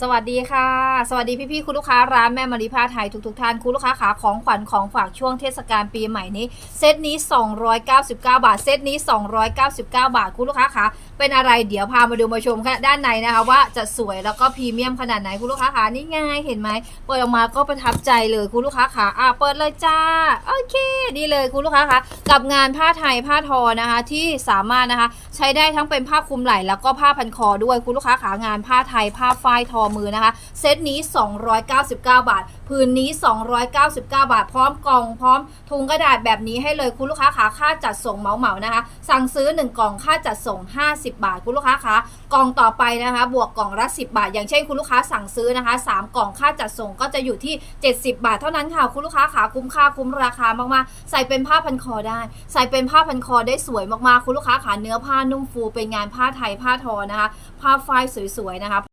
สวัสดีค่ะ สวัสดีพี่ๆคุณลูกค้าร้านแม่มารีผ้าไทยทุกๆท่านคุณลูกค้าขาของขวัญของฝากช่วงเทศกาลปีใหม่นี้ เซตนี้ 299 บาท เซตนี้ 299 บาทคุณลูกค้าขาเป็นอะไรเดี๋ยวพามาดูมาชมค่ะด้านในนะคะว่าจะสวยแล้วก็พรีเมียมขนาดไหนคุณลูกค้าขานี่ไงเห็นไหมเปิดออกมาก็ประทับใจเลยคุณลูกค้าขาอะเปิดเลยจ้าโอเคนี่เลยคุณลูกค้าคะกับงานผ้าไทยผ้าทอนะคะที่สามารถนะคะใช้ได้ทั้งเป็นผ้าคลุมไหล่แล้วก็ผ้าพันคอด้วยคุณลูกค้าขางานผ้าไทยผ้าฝ้ายทอมือนะคะ เซตนี้ 299 บาท ผืนนี้ 299 บาท พร้อมกล่องพร้อมถุงกระดาษแบบนี้ให้เลยคุณลูกค้าขาค่าจัดส่งเหมาเหมานะคะ สั่งซื้อ 1 กล่องค่าจัดส่ง 50 บาท คุณลูกค้าคะกล่องต่อไปนะคะ บวกกล่องละ 10 บาท อย่างเช่นคุณลูกค้าสั่งซื้อนะคะ 3 กล่องค่าจัดส่งก็จะอยู่ที่ 70 บาทเท่านั้นค่ะ คุณลูกค้าขาคุ้มค่าคุ้มราคามากๆ ใส่เป็นผ้าพันคอได้ ใส่เป็นผ้าพันคอได้สวยมากๆ คุณลูกค้าขาเนื้อผ้านุ่มฟูเป็นงานผ้าไทยผ้าทอนะคะ ผ้าฝ้ายสวยๆนะคะ